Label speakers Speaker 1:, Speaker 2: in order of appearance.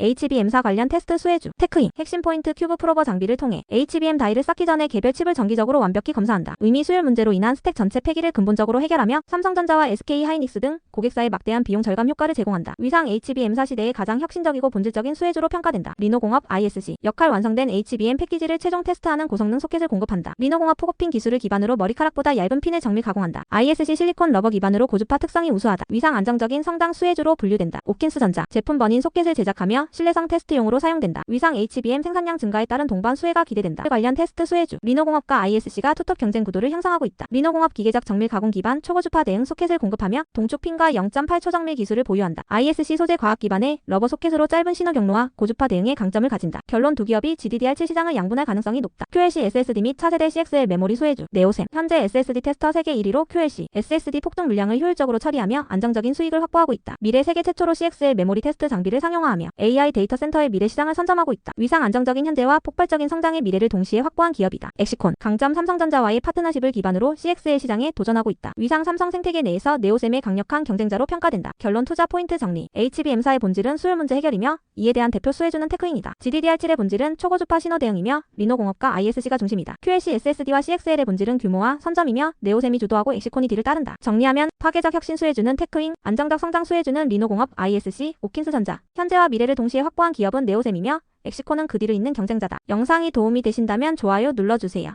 Speaker 1: HBM사 관련 테스트 수혜주, 테크인, 핵심 포인트 큐브 프로버 장비를 통해 HBM 다이를 쌓기 전에 개별 칩을 정기적으로 완벽히 검사한다. 의미 수율 문제로 인한 스택 전체 폐기를 근본적으로 해결하며 삼성전자와 SK 하이닉스 등 고객사에 막대한 비용 절감 효과를 제공한다. 위상 HBM사 시대의 가장 혁신적이고 본질적인 수혜주로 평가된다. 리노공업 ISC 역할 완성된 HBM 패키지를 최종 테스트하는 고성능 소켓을 공급한다. 리노공업 포고핀 기술을 기반으로 머리카락보다 얇은 핀을 정밀 가공한다. ISC 실리콘 러버 기반으로 고주파 특성이 우수하다. 위상 안정적인 성당 수혜주로 분류된다. 오킨스 전자 제품 버닌 소켓을 제작하며 실내성 테스트용으로 사용된다. 위상 HBM 생산량 증가에 따른 동반 수혜가 기대된다. 관련 테스트 수혜주 리노공업과 ISC가 투톱 경쟁 구도를 형성하고 있다. 리노공업 기계적 정밀 가공 기반 초고주파 대응 소켓을 공급하며 동쪽 핀과 0.8초 정밀 기술을 보유한다. ISC 소재 과학 기반의 러버 소켓으로 짧은 신호 경로와 고주파 대응의 강점을 가진다. 결론 두 기업이 GDDR7 시장을 양분할 가능성이 높다. QLC SSD 및 차세대 CXL 메모리 수혜주 네오셈 현재 SSD 테스터 세계 1위로 QLC SSD 폭등 물량을 효율적으로 처리하며 안정적인 수익을 확보하고 있다. 미래 세계 최초로 CXL 메모리 테스트 장비를 상용화하며 AI 데이터 센터의 미래 시장을 선점하고 있다. 위상 안정적인 현재와 폭발적인 성장의 미래를 동시에 확보한 기업이다. 엑시콘 강점 삼성전자와의 파트너십을 기반으로 CXL 시장에 도전하고 있다. 위상 삼성 생태계 내에서 네오셈의 강력한 경쟁자로 평가된다. 결론 투자 포인트 정리 HBM사의 본질은 수요 문제 해결이며 이에 대한 대표 수혜주는 테크인이다. GDDR7의 본질은 초고주파 신호 대응이며 리노공업과 ISC가 중심이다. QLC SSD와 CXL의 본질은 규모와 선점이며 네오셈이 주도하고 엑시콘이 뒤를 따른다. 정리하면 파괴적 혁신 수혜주는 테크인, 안정적 성장 수혜주는 리노공업, ISC, 오킨스전자. 현재와 미래를 동시에 확보한 기업은 네오셈이며 엑시콘은 그 뒤를 잇는 경쟁자다. 영상이 도움이 되신다면 좋아요 눌러주세요.